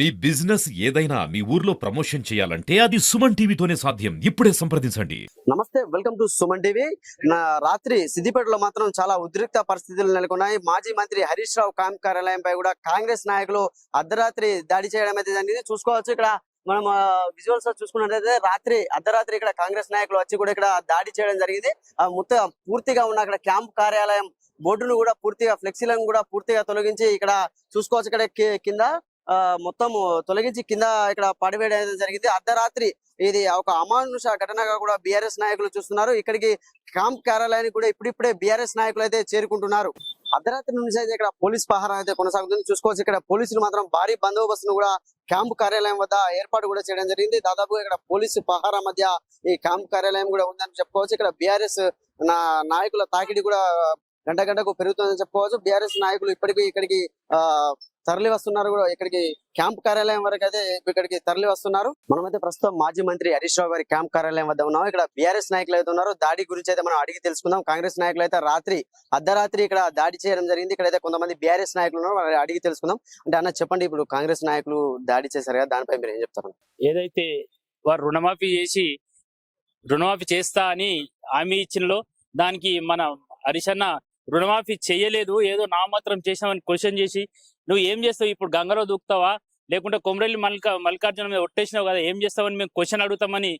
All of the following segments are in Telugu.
మీ బిజినెస్ ఏదైనా మీ ఊర్లో ప్రమోషన్ చేయాలంటే అది సుమన్ టీవీతోనే సాధ్యం. ఇప్పుడే సంప్రదించండి. నమస్తే వెల్కమ్ టు సుమన్ టీవీ. నా రాత్రి సిద్దిపేటలో మాత్రం చాలా ఉద్రిక్త పరిస్థితులు నెలకొన్నాయి. మాజీ మంత్రి హరీష్ రావు క్యాంప్ కార్యాలయంపై కూడా కాంగ్రెస్ నాయకులు అర్ధరాత్రి దాడి చేయడం అయితే జరిగింది. చూసుకోవచ్చు ఇక్కడ మనం విజువల్స్ చూసుకున్నట్లయితే రాత్రి అర్ధరాత్రి ఇక్కడ కాంగ్రెస్ నాయకులు వచ్చి కూడా ఇక్కడ దాడి చేయడం జరిగింది. మొత్తం పూర్తిగా ఉన్న అక్కడ క్యాంప్ కార్యాలయం బోర్డును కూడా పూర్తిగా ఫ్లెక్సీలను కూడా పూర్తిగా తొలగించి ఇక్కడ చూసుకోవచ్చు ఇక్కడ కింద. మొత్తం తొలగించి కింద ఇక్కడ పడివేయడం జరిగింది. అర్ధరాత్రి ఇది ఒక అమానుష ఘటనగా కూడా బీఆర్ఎస్ నాయకులు చూస్తున్నారు. ఇక్కడికి క్యాంప్ కార్యాలయానికి కూడా ఇప్పుడిప్పుడే బీఆర్ఎస్ నాయకులు అయితే చేరుకుంటున్నారు. అర్ధరాత్రి నుంచి అయితే ఇక్కడ పోలీస్ పహారం అయితే కొనసాగుతుంది. చూసుకోవచ్చు ఇక్కడ పోలీసులు మాత్రం భారీ బందోబస్తును కూడా క్యాంప్ కార్యాలయం వద్ద ఏర్పాటు కూడా చేయడం జరిగింది. దాదాపు ఇక్కడ పోలీసు పహారా మధ్య ఈ క్యాంపు కార్యాలయం కూడా ఉందని చెప్పుకోవచ్చు. ఇక్కడ బీఆర్ఎస్ నా నాయకుల తాకిడి కూడా గంట గంటకు పెరుగుతుందని చెప్పుకోవచ్చు. బీఆర్ఎస్ నాయకులు ఇప్పటికీ ఇక్కడికి ఆ తరలి వస్తున్నారు కూడా ఇక్కడికి క్యాంప్ కార్యాలయం వరకు అయితే ఇక్కడికి తరలి వస్తున్నారు. మనమైతే ప్రస్తుతం మాజీ మంత్రి హరీష్ రావు గారి క్యాంప్ కార్యాలయం వద్ద ఉన్నాం ఇక్కడ బీఆర్ఎస్ నాయకులు అయితే ఉన్నారు. దాడి గురించి అయితే మనం అడిగి తెలుసుకుందాం. కాంగ్రెస్ నాయకులు అయితే రాత్రి అర్ధరాత్రి ఇక్కడ దాడి చేయడం జరిగింది. ఇక్కడ అయితే కొంతమంది బీఆర్ఎస్ నాయకులు ఉన్నారు. వాళ్ళని అడిగి తెలుసుకుందాం. అంటే అన్న చెప్పండి ఇప్పుడు కాంగ్రెస్ నాయకులు దాడి చేశారు కదా దానిపై మీరు ఏం చెప్తారు? ఏదైతే వారు రుణమాఫీ చేసి రుణమాఫీ చేస్తా అని హామీ ఇచ్చినలో దానికి మన హరిషన్న రుణమాఫీ చేయలేదు. ఏదో నామాత్రం చేసామని క్వశ్చన్ చేసి నువ్వు ఏం చేస్తావు? ఇప్పుడు గంగలో దూకుతావా? లేకుంటే కొమరెల్లి మల్కా మల్లికార్జున మీద ఒట్టేసినావు కదా ఏం చేస్తావని మేము క్వశ్చన్ అడుగుతామని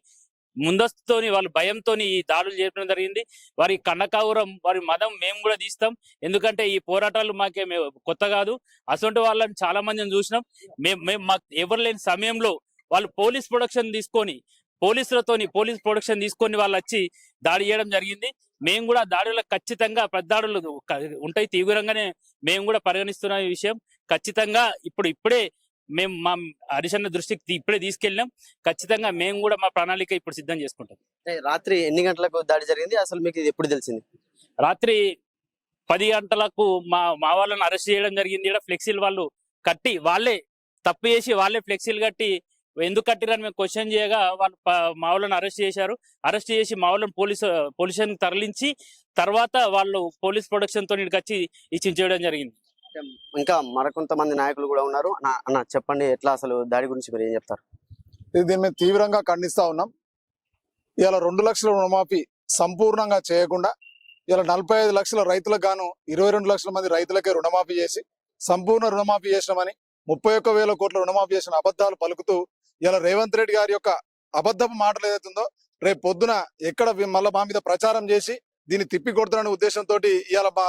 ముందస్తుతోని వాళ్ళ భయంతోని ఈ దాడులు చేయడం జరిగింది. వారి కన్నకావురం వారి మదం మేము కూడా తీస్తాం. ఎందుకంటే ఈ పోరాటాలు మాకే కొత్త కాదు. అసొంటి వాళ్ళని చాలా మందిని చూసినాం. మేము మేము మాకు ఎవరు లేని సమయంలో వాళ్ళు పోలీస్ ప్రొడక్షన్ తీసుకొని పోలీసులతోని పోలీస్ ప్రొడక్షన్ తీసుకొని వాళ్ళు వచ్చి దాడి చేయడం జరిగింది. మేము కూడా దాడులకు ఖచ్చితంగా పెద్దాడులు ఉంటాయి. తీవ్రంగానే మేము కూడా పరిగణిస్తున్న ఈ విషయం. ఖచ్చితంగా ఇప్పుడు ఇప్పుడే మేము మా హరిశన్న దృష్టికి ఇప్పుడే తీసుకెళ్ళినాం. ఖచ్చితంగా మేము కూడా మా ప్రణాళిక ఇప్పుడు సిద్ధం చేసుకుంటాం. రాత్రి ఎన్ని గంటలకు దాడి జరిగింది? అసలు మీకు ఇది ఎప్పుడు తెలిసింది? రాత్రి పది గంటలకు మా మా వాళ్ళని అరెస్ట్ చేయడం జరిగింది. ఇక్కడ ఫ్లెక్సీలు వాళ్ళు కట్టి వాళ్ళే తప్పు చేసి వాళ్ళే ఫ్లెక్సీలు కట్టి ఎందుకు కట్టిరని మేము క్వశ్చన్ చేయగా వాళ్ళు మా వాళ్ళని అరెస్ట్ చేశారు. అరెస్ట్ చేసి మా వాళ్ళని పోలీసు పోలీస్ తరలించి తర్వాత వాళ్ళు పోలీస్ ప్రొడక్షన్తో ఇక్కడికి వచ్చి ఇచ్చించేయడం జరిగింది. ఇంకా మరికొంతమంది నాయకులు కూడా ఉన్నారు. అన్న అన్న చెప్పండి ఎట్లా అసలు దాడి గురించి మీరు ఏం చెప్తారు? ఇది దీన్ని మేము తీవ్రంగా ఖండిస్తా ఉన్నాం. ఇలా రెండు లక్షల రుణమాఫీ సంపూర్ణంగా చేయకుండా ఇలా నలభై ఐదు లక్షల రైతులకు గాను ఇరవై రెండు లక్షల మంది రైతులకే రుణమాఫీ చేసి సంపూర్ణ రుణమాఫీ చేసినామని ముప్పై ఒక్క వేల కోట్ల రుణమాఫీ చేసిన అబద్ధాలు పలుకుతూ ఇలా రేవంత్ రెడ్డి గారి యొక్క అబద్ధపు మాటలు ఏదైతుందో రేపు పొద్దున ఎక్కడ వి- మళ్ళా మా మీద ప్రచారం చేసి దీన్ని తిప్పి కొడుతున్న ఉద్దేశంతో ఇవాళ మా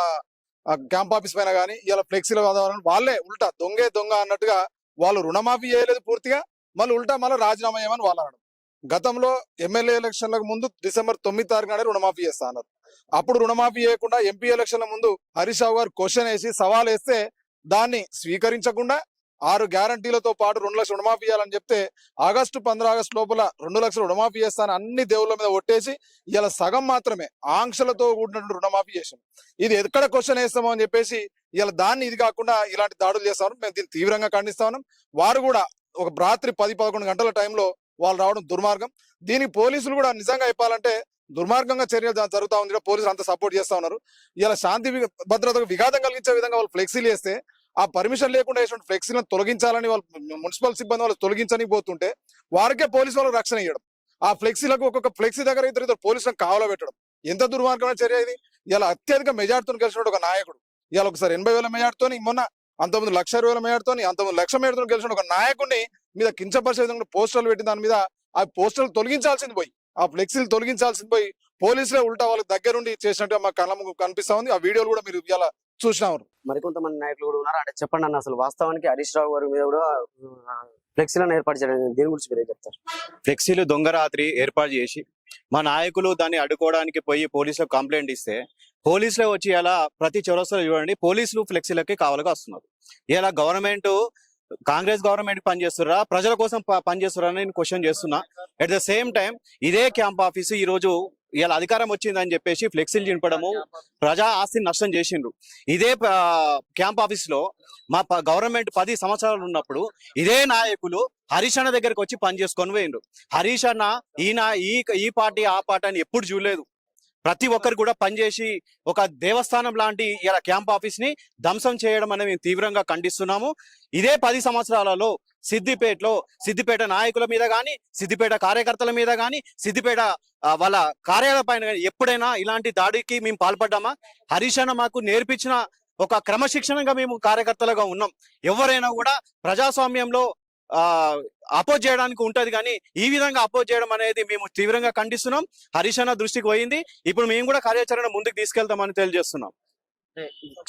క్యాంప్ ఆఫీస్ పైన కానీ ఇలా ఫ్లెక్సీల వాతావరణం వాళ్ళే ఉల్టా దొంగే దొంగ అన్నట్టుగా వాళ్ళు రుణమాఫీ చేయలేదు పూర్తిగా మళ్ళీ ఉల్టా మళ్ళీ రాజీనామా చేయమని వాళ్ళు అనడం. గతంలో ఎమ్మెల్యే ఎలక్షన్లకు ముందు డిసెంబర్ తొమ్మిది తారీఖు నాడే రుణమాఫీ చేస్తా అన్నారు. అప్పుడు రుణమాఫీ చేయకుండా ఎంపీ ఎలక్షన్ల ముందు హరీష్ రావు గారు క్వశ్చన్ వేసి సవాల్ వేస్తే దాన్ని స్వీకరించకుండా ఆరు గ్యారంటీలతో పాటు రెండు లక్షలు రుణమాఫీ చేయాలని చెప్తే ఆగస్టు పంద్ర ఆగస్టు లోపల రెండు లక్షలు రుణమాఫీ చేస్తాను అన్ని దేవుళ్ళ మీద ఒట్టేసి ఇలా సగం మాత్రమే ఆంక్షలతో కూడినటువంటి రుణమాఫీ చేసాం ఇది ఎక్కడ క్వశ్చన్ వేస్తామో అని చెప్పేసి ఇలా దాన్ని ఇది కాకుండా ఇలాంటి దాడులు చేస్తామని మేము దీన్ని తీవ్రంగా ఖండిస్తా ఉన్నాం వారు కూడా ఒక రాత్రి పది పదకొండు గంటల టైంలో వాళ్ళు రావడం దుర్మార్గం. దీనికి పోలీసులు కూడా నిజంగా చెప్పాలంటే దుర్మార్గంగా చర్యలు జరుగుతూ ఉంది. పోలీసులు అంతా సపోర్ట్ చేస్తా ఉన్నారు. ఇలా శాంతి భద్రతకు విఘాతం కలిగించే విధంగా వాళ్ళు ఫ్లెక్సీలు వేస్తే ఆ పర్మిషన్ లేకుండా వేసిన ఫ్లెక్సీలను తొలగించాలని వాళ్ళు మున్సిపల్ సిబ్బంది వాళ్ళు తొలగించని పోతుంటే వారికే పోలీసు వాళ్ళకి రక్షణ ఇవ్వడం ఆ ఫ్లెక్సీలకు ఒక్కొక్క ఫ్లెక్సీ దగ్గర ఇద్దరు ఇద్దరు పోలీసులను కావాలో పెట్టడం ఎంత దుర్మార్గమైన చర్య ఇది? ఇలా అత్యధిక మెజార్టీతో గెలిచిన ఒక నాయకుడు. ఇవాళ ఒకసారి ఎనభై వేల మెజార్టీతో మొన్న అంతమంది లక్ష ఇరవై వేల మెజార్టీతోని అంతమంది లక్ష మేడతో గెలిచిన ఒక నాయకుడిని మీద కించపరిచే విధంగా పోస్టర్లు పెట్టిన దాని మీద ఆ పోస్టర్లు తొలగించాల్సింది పోయి ఆ ఫ్లెక్సీలు తొలగించాల్సింది పోయి పోలీసులే ఉల్టా వాళ్ళకి దగ్గరుండి చేసినట్టుగా మాకు కళ్ళ కనిపిస్తా ఉంది. ఆ వీడియోలు కూడా మీరు ఇలా చూసినారు మరికొంతమంది నాయకులు కూడా ఉన్నారు. అంటే చెప్పండి అన్న అసలు వాస్తవానికి హరీష్ రావు గారి మీద కూడా ఫ్లెక్సీలను ఏర్పాటు చేయడం. దీని గురించి మీరు చెప్తారు? ఫ్లెక్సీలు దొంగ రాత్రి ఏర్పాటు చేసి మా నాయకులు దాన్ని అడ్డుకోవడానికి పోయి పోలీసులకు కంప్లైంట్ ఇస్తే పోలీసులే వచ్చి ఇలా ప్రతి చౌరస్తలో చూడండి పోలీసులు ఫ్లెక్సీలకి కావాలిగా వస్తున్నారు. ఇలా గవర్నమెంట్ కాంగ్రెస్ గవర్నమెంట్ పనిచేస్తురా ప్రజల కోసం పనిచేస్తురా అని నేను క్వశ్చన్ చేస్తున్నా. అట్ ద సేమ్ టైం ఇదే క్యాంప్ ఆఫీసు ఈ రోజు ఇలా అధికారం వచ్చిందని చెప్పేసి ఫ్లెక్సీలు చింపడము ప్రజా ఆస్తిని నష్టం చేసిండ్రు. ఇదే క్యాంప్ ఆఫీస్లో మా గవర్నమెంట్ పది సంవత్సరాలు ఉన్నప్పుడు ఇదే నాయకులు హరీష్ అన్న దగ్గరికి వచ్చి పని చేసుకొని పోయిండ్రు. హరీష్ అన్న ఈయన ఈ ఈ పార్టీ ఆ పార్టీ అని ఎప్పుడు చూడలేదు. ప్రతి ఒక్కరు కూడా పనిచేసి ఒక దేవస్థానం లాంటి ఇలా క్యాంప్ ఆఫీస్ని ధ్వంసం చేయడం అనేది మేము తీవ్రంగా ఖండిస్తున్నాము. ఇదే పది సంవత్సరాలలో సిద్దిపేటలో సిద్దిపేట నాయకుల మీద కానీ సిద్దిపేట కార్యకర్తల మీద కానీ సిద్దిపేట వాళ్ళ కార్యాలయ పైన ఎప్పుడైనా ఇలాంటి దాడికి మేము పాల్పడ్డామా? హరీష్ అన్న మాకు నేర్పించిన ఒక క్రమశిక్షణగా మేము కార్యకర్తలుగా ఉన్నాం. ఎవరైనా కూడా ప్రజాస్వామ్యంలో అపోజ్ చేయడానికి ఉంటది కానీ ఈ విధంగా అపోజ్ చేయడం అనేది మేము తీవ్రంగా ఖండిస్తున్నాం. హరీష్ అన్న దృష్టికి పోయింది. ఇప్పుడు మేము కూడా కార్యాచరణ ముందుకు తీసుకెళ్తామని తెలియజేస్తున్నాం.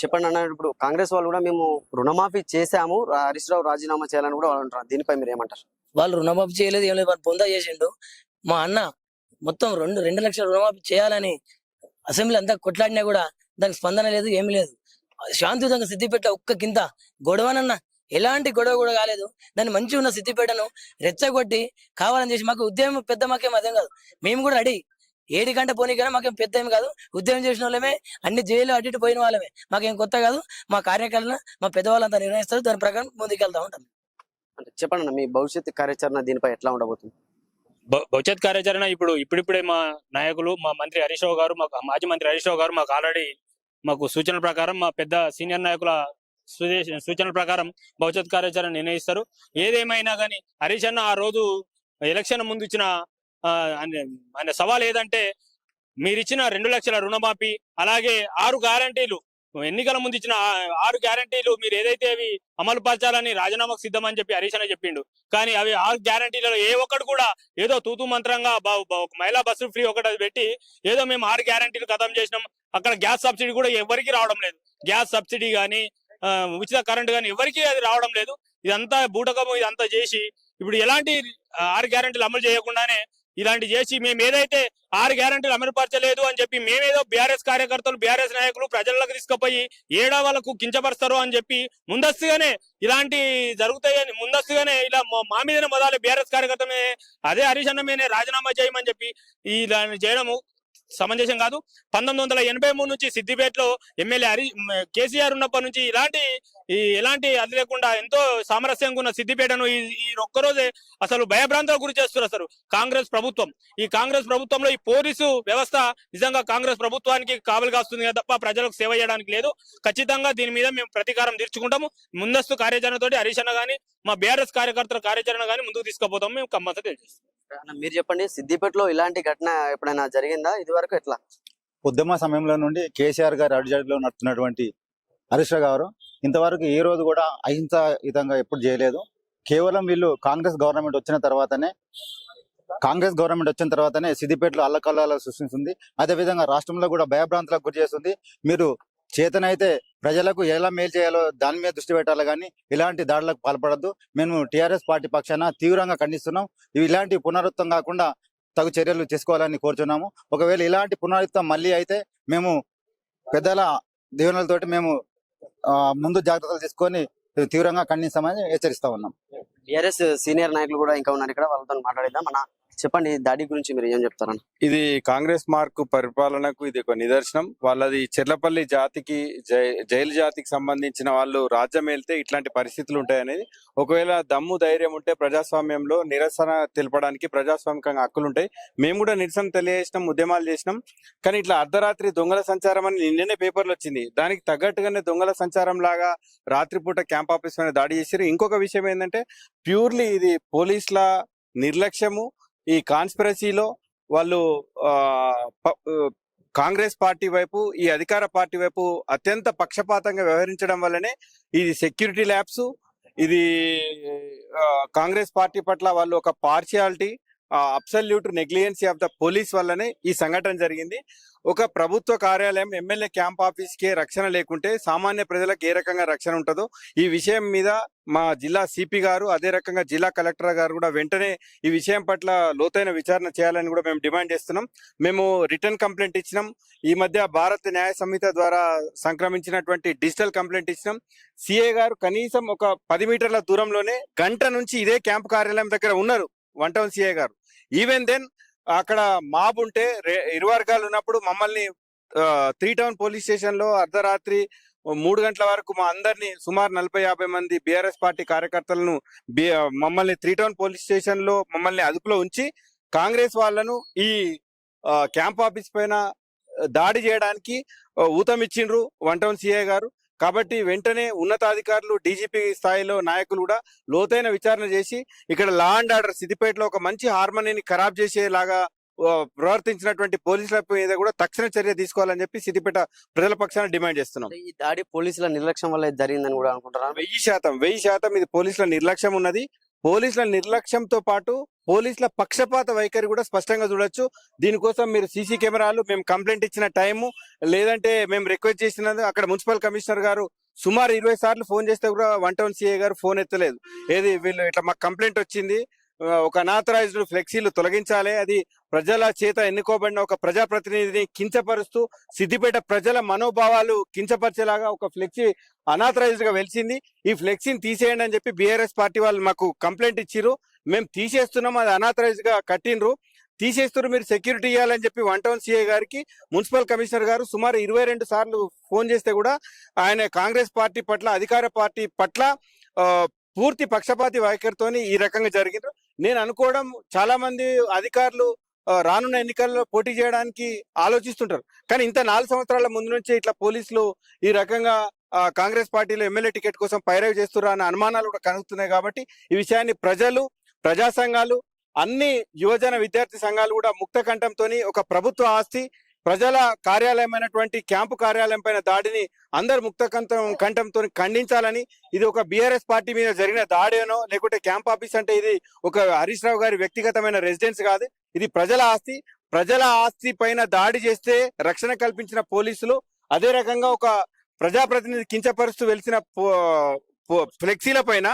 చెప్పండి అన్న ఇప్పుడు కాంగ్రెస్ వాళ్ళు కూడా మేము రుణమాఫీ చేశాము. హరీష్ రావు రాజీనామా చేయాలని కూడా వాళ్ళు అంటారు దీనిపై మీరు ఏమంటారు? వాళ్ళు రుణమాఫీ చేయలేదు ఏం లేదు. వాళ్ళు పొందా చేసిండు. మా అన్న మొత్తం రెండు రెండు లక్షల రుణమాఫీ చేయాలని అసెంబ్లీ అంతా కొట్లాడినా కూడా దానికి స్పందన లేదు ఏమీ లేదు. శాంతియుతంగా సిద్దిపేట ఒక్క కింద గొడవనన్న ఎలాంటి గొడవ కూడా కాలేదు. దాన్ని మంచిగా ఉన్న సిద్దిపేటను రెచ్చగొట్టి కావాలని చేసి మాకు ఉద్యమం పెద్ద మాకేం అదేం కాదు. మేము కూడా రెడీ. ఏడు గంట పోనీ కానీ మాకేం పెద్ద ఏం కాదు. ఉద్యమం చేసిన వాళ్ళమే అన్ని జైలు అటు ఇటు పోయిన వాళ్ళమే. మాకేం కొత్త కాదు. మా కార్యకర్తలు మా పెద్దవాళ్ళంతా నిర్ణయిస్తారు. దాని ప్రకారం ముందుకెళ్తా ఉంటాం. అంటే చెప్పండి అన్న మీ భవిష్యత్తు కార్యాచరణ దీనిపై ఎట్లా ఉండబోతుంది? భవిష్యత్ కార్యాచరణ ఇప్పుడు ఇప్పుడిప్పుడే మా నాయకులు మా మంత్రి హరీష్ రావు గారు మాకు మాజీ మంత్రి హరీష్ రావు గారు మాకు ఆల్రెడీ మాకు సూచనల ప్రకారం మా పెద్ద సీనియర్ నాయకుల సూచనల ప్రకారం భవిష్యత్ కార్యాచరణ నిర్ణయిస్తారు. ఏదేమైనా కానీ హరీష్ అన్న ఆ రోజు ఎలక్షన్ ముందు ఇచ్చిన ఆయన సవాల్ ఏదంటే మీరు ఇచ్చిన రెండు లక్షల రుణమాఫీ అలాగే ఆరు గ్యారంటీలు ఎన్నికల ముందు ఇచ్చిన ఆరు గ్యారంటీలు మీరు ఏదైతే అవి అమలు పరచాలని రాజీనామాకు సిద్ధమని చెప్పి హరీష్ అన్న చెప్పిండు. కానీ అవి ఆరు గ్యారంటీలలో ఏ ఒక్కడు కూడా ఏదో తూతు మంత్రంగా ఒక మహిళా బస్సు ఫ్రీ ఒకటి పెట్టి ఏదో మేము ఆరు గ్యారంటీలు ఖతం చేసినాం అక్కడ గ్యాస్ సబ్సిడీ కూడా ఎవరికి రావడం లేదు. గ్యాస్ సబ్సిడీ కానీ ఉచిత కరెంట్ కానీ ఎవరికీ అది రావడం లేదు. ఇదంతా బూటకము ఇదంతా చేసి ఇప్పుడు ఎలాంటి ఆరు గ్యారంటీలు అమలు చేయకుండానే ఇలాంటి చేసి మేము ఏదైతే ఆరు గ్యారంటీలు అమలుపరచలేదు అని చెప్పి మేమేదో బీఆర్ఎస్ కార్యకర్తలు బీఆర్ఎస్ నాయకులు ప్రజలకు తీసుకుపోయి ఏడా వాళ్ళకు కించపరుస్తారు అని చెప్పి ముందస్తుగానే ఇలాంటి జరుగుతాయని ముందస్తుగానే ఇలా మా- మీదనే మొదలు బీఆర్ఎస్ కార్యకర్తమే అదే హరీష్ అన్న మీదనే రాజీనామా చేయమని చెప్పి ఇలా చేయడము సమంజసం కాదు. పంతొమ్మిది వందల ఎనభై మూడు నుంచి సిద్దిపేటలో ఎమ్మెల్యే హరి కేసీఆర్ ఉన్నప్పటి నుంచి ఇలాంటి ఈ ఎలాంటి అది లేకుండా ఎంతో సామరస్యంగా ఉన్న సిద్దిపేటను ఈ ఈ ఒక్కరోజే అసలు భయభ్రాంతులకు గురి చేస్తున్నారు అసలు కాంగ్రెస్ ప్రభుత్వం. ఈ కాంగ్రెస్ ప్రభుత్వంలో ఈ పోలీసు వ్యవస్థ నిజంగా కాంగ్రెస్ ప్రభుత్వానికి కావలి కాస్తుంది తప్ప ప్రజలకు సేవ చేయడానికి లేదు. ఖచ్చితంగా దీని మీద మేము ప్రతీకారం తీర్చుకుంటాము. ముందస్తు కార్యాచరణతోటి హరీష్ అన్న గానీ మా బీఆర్ఎస్ కార్యకర్తల కార్యాచరణ గానీ ముందుకు తీసుకుపోతాం మేము కమ్మత తెలియజేస్తాం. మీరు చెప్పండి సిద్దిపేటలో ఇలాంటి ఘటన ఎప్పుడైనా జరిగిందా? ఇది వరకు ఎట్లా? ఉద్యమ సమయంలో నుండి కేసీఆర్ గారి అడుజాడిలో నడుస్తున్నటువంటి హరీష్ గారు ఇంతవరకు ఏ రోజు కూడా అహింసాయుతంగా ఎప్పుడు చేయలేదు. కేవలం వీళ్ళు కాంగ్రెస్ గవర్నమెంట్ వచ్చిన తర్వాతనే కాంగ్రెస్ గవర్నమెంట్ వచ్చిన తర్వాతనే సిద్దిపేటలో అల్లకల్లాలు సృష్టిస్తుంది. అదేవిధంగా రాష్ట్రంలో కూడా భయభ్రాంతులకు గురి చేస్తుంది. మీరు చేతనైతే ప్రజలకు ఎలా మేలు చేయాలో దాని మీద దృష్టి పెట్టాలి కానీ ఇలాంటి దాడులకు పాల్పడద్దు. మేము టీఆర్ఎస్ పార్టీ పక్షాన తీవ్రంగా ఖండిస్తున్నాం. ఇవి ఇలాంటి పునరుత్వం కాకుండా తగు చర్యలు చేసుకోవాలని కోరుచున్నాము. ఒకవేళ ఇలాంటి పునరుత్వం మళ్ళీ అయితే మేము పెద్దల దీవెనలతోటి మేము ఆ, ముందు జాగ్రత్తలు తీసుకొని తీవ్రంగా ఖండిస్తామని హెచ్చరిస్తా ఉన్నాం. టీఆర్ఎస్ సీనియర్ నాయకులు కూడా ఇంకా ఉన్నారు ఇక్కడ. వాళ్ళతో మాట్లాడేద్దాం. మన చెప్పండి దాడి గురించి మీరు ఏం చెప్తారని ఇది కాంగ్రెస్ మార్కు పరిపాలనకు ఇది ఒక నిదర్శనం. వాళ్ళది చెర్లపల్లి జాతికి జై- జైలు జాతికి సంబంధించిన వాళ్ళు రాజ్యం వెళ్తే ఇట్లాంటి పరిస్థితులు ఉంటాయనేది. ఒకవేళ దమ్ము ధైర్యం ఉంటే ప్రజాస్వామ్యంలో నిరసన తెలపడానికి ప్రజాస్వామికంగా హక్కులు ఉంటాయి. మేము కూడా నిరసన తెలియజేసినాం ఉద్యమాలు చేసినాం. కానీ ఇట్లా అర్ధరాత్రి దొంగల సంచారం అని నిన్ననే పేపర్లు వచ్చింది. దానికి తగ్గట్టుగానే దొంగల సంచారం లాగా రాత్రిపూట క్యాంప్ ఆఫీస్ మీద దాడి చేశారు ఇంకొక విషయం ఏంటంటే ప్యూర్లీ ఇది పోలీసుల నిర్లక్ష్యము. ఈ కాన్స్పిరసీలో వాళ్ళు ఆ, ప- కాంగ్రెస్ పార్టీ వైపు ఈ అధికార పార్టీ వైపు అత్యంత పక్షపాతంగా వ్యవహరించడం వల్లనే ఇది సెక్యూరిటీ ల్యాబ్స్ ఇది ఆ, కాంగ్రెస్ పార్టీ పట్ల వాళ్ళు ఒక partiality absolute negligence of the police వల్లనే ఈ సంఘటన జరిగింది. ఒక ప్రభుత్వ కార్యాలయం ఎమ్మెల్యే క్యాంప్ ఆఫీస్కే రక్షణ లేకుంటే సామాన్య ప్రజలకు ఏ రకంగా రక్షణ ఉంటుందో ఈ విషయం మీద మా జిల్లా సిపి గారు అదే రకంగా జిల్లా కలెక్టర్ గారు కూడా వెంటనే ఈ విషయం పట్ల లోతైన విచారణ చేయాలని కూడా మేము డిమాండ్ చేస్తున్నాం. మేము రిటర్న్ కంప్లైంట్ ఇచ్చినాం. ఈ మధ్య భారత న్యాయ సంహిత ద్వారా సంక్రమించినటువంటి డిజిటల్ కంప్లైంట్ ఇచ్చినాం. సిఏ గారు కనీసం ఒక పది మీటర్ల దూరంలోనే గంట నుంచి ఇదే క్యాంప్ కార్యాలయం దగ్గర ఉన్నారు. One town CA garu. Even then అక్కడ మాబ్ ఉంటే ఇరు వర్గాలు ఉన్నప్పుడు మమ్మల్ని త్రీ టౌన్ పోలీస్ స్టేషన్లో అర్ధరాత్రి మూడు గంటల వరకు మా అందరినీ సుమారు నలభై యాభై మంది బీఆర్ఎస్ పార్టీ కార్యకర్తలను మమ్మల్ని త్రీ టౌన్ పోలీస్ స్టేషన్లో మమ్మల్ని అదుపులో ఉంచి కాంగ్రెస్ వాళ్ళను ఈ క్యాంప్ ఆఫీస్ పైన దాడి చేయడానికి ఊతం ఊతమిచ్చిండ్రు వన్ టౌన్ సిఐ గారు. కాబట్టి వెంటనే ఉన్నతాధికారులు డీజీపీ స్థాయిలో నాయకులు కూడా లోతైన విచారణ చేసి ఇక్కడ లా అండ్ ఆర్డర్ సిద్దిపేటలో ఒక మంచి హార్మోనీని ఖరాబ్ చేసేలాగా ప్రవర్తించినటువంటి పోలీసుల మీద కూడా తక్షణ చర్య తీసుకోవాలని చెప్పి సిద్దిపేట ప్రజల పక్షాన డిమాండ్ చేస్తున్నాం. ఈ దాడి పోలీసుల నిర్లక్ష్యం వల్ల జరిగిందని కూడా అనుకుంటారా వెయ్యి శాతం వెయ్యి శాతం ఇది పోలీసుల నిర్లక్ష్యం ఉన్నది. పోలీసుల నిర్లక్ష్యంతో పాటు పోలీసుల పక్షపాత వైఖరి కూడా స్పష్టంగా చూడొచ్చు. దీనికోసం మీరు సీసీ కెమెరాలు మేము కంప్లైంట్ ఇచ్చిన టైము లేదంటే మేము రిక్వెస్ట్ చేసినందుకు అక్కడ మున్సిపల్ కమిషనర్ గారు సుమారు ఇరవై సార్లు ఫోన్ చేస్తే కూడా one town CI garu phone ఎత్తలేదు. ఏది వీళ్ళు ఇట్లా మాకు కంప్లైంట్ వచ్చింది ఒక అనాథరైజ్డ్ ఫ్లెక్సీలు తొలగించాలి అది ప్రజల చేత ఎన్నుకోబడిన ఒక ప్రజాప్రతినిధిని కించపరుస్తూ సిద్దిపేట ప్రజల మనోభావాలు కించపరిచేలాగా ఒక ఫ్లెక్సీ అనాథరైజ్డ్గా వెలిసింది. ఈ ఫ్లెక్సీని తీసేయండి అని చెప్పి బీఆర్ఎస్ పార్టీ వాళ్ళు మాకు కంప్లైంట్ ఇచ్చిర్రు. మేము తీసేస్తున్నాం అది అనాథరైజ్గా కట్టిండ్రు. తీసేస్తారు మీరు సెక్యూరిటీ ఇవ్వాలని చెప్పి వన్ టౌన్ సీఏ గారికి మున్సిపల్ కమిషనర్ గారు సుమారు ఇరవై రెండు సార్లు ఫోన్ చేస్తే కూడా ఆయన కాంగ్రెస్ పార్టీ పట్ల అధికార పార్టీ పట్ల పూర్తి పక్షపాతి వైఖరితోని ఈ రకంగా జరిగినారు నేను అనుకోవడం చాలా మంది అధికారులు రానున్న ఎన్నికల్లో పోటీ చేయడానికి ఆలోచిస్తుంటారు. కానీ ఇంత నాలుగు సంవత్సరాల ముందు నుంచే ఇట్లా పోలీసులు ఈ రకంగా కాంగ్రెస్ పార్టీలో ఎమ్మెల్యే టికెట్ కోసం పైరవి చేస్తున్నారు అన్న అనుమానాలు కూడా కలుగుతున్నాయి కాబట్టి ఈ విషయాన్ని ప్రజలు ప్రజా సంఘాలు అన్ని యువజన విద్యార్థి సంఘాలు కూడా ముక్త కంఠంతో ఒక ప్రభుత్వ ఆస్తి ప్రజల కార్యాలయమైనటువంటి క్యాంపు కార్యాలయం పైన దాడిని అందరు ముక్త కంఠం కంఠంతో ఖండించాలని ఇది ఒక బీఆర్ఎస్ పార్టీ మీద జరిగిన దాడేనో లేకుంటే క్యాంప్ ఆఫీస్ అంటే ఇది ఒక హరీష్ రావు గారి వ్యక్తిగతమైన రెసిడెన్స్ కాదు. ఇది ప్రజల ఆస్తి. ప్రజల ఆస్తి పైన దాడి చేస్తే రక్షణ కల్పించిన పోలీసులు అదే రకంగా ఒక ప్రజాప్రతినిధి కించపరుస్తూ వెలిసిన పో- ఫ్లెక్సీల పైన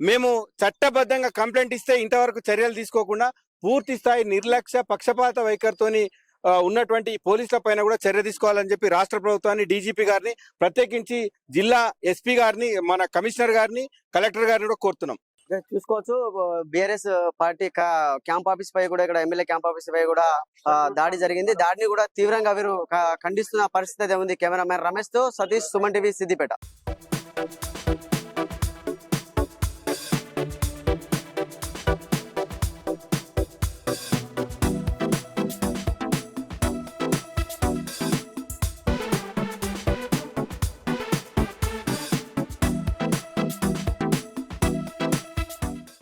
మేము చట్టబద్ధంగా కంప్లైంట్ ఇస్తే ఇంతవరకు చర్యలు తీసుకోకుండా పూర్తి స్థాయి నిర్లక్ష్య పక్షపాత వైఖరితోని ఉన్నటువంటి పోలీసుల పైన కూడా చర్య తీసుకోవాలని చెప్పి రాష్ట్ర ప్రభుత్వాన్ని డీజీపీ గారిని ప్రత్యేకించి జిల్లా ఎస్పీ గారిని మన కమిషనర్ గారిని కలెక్టర్ గారిని కూడా కోరుతున్నాం. చూసుకోవచ్చు. బీఆర్ఎస్ పార్టీ క్యాంప్ ఆఫీస్ పై కూడా ఇక్కడ ఎమ్మెల్యే క్యాంప్ ఆఫీస్ పై కూడా దాడి జరిగింది. దాడిని కూడా తీవ్రంగా వీరు ఖండిస్తున్న పరిస్థితి ఉంది. కెమెరామెన్ రమేష్తో సతీష్ సుమన్ టీవీ సిద్దిపేట.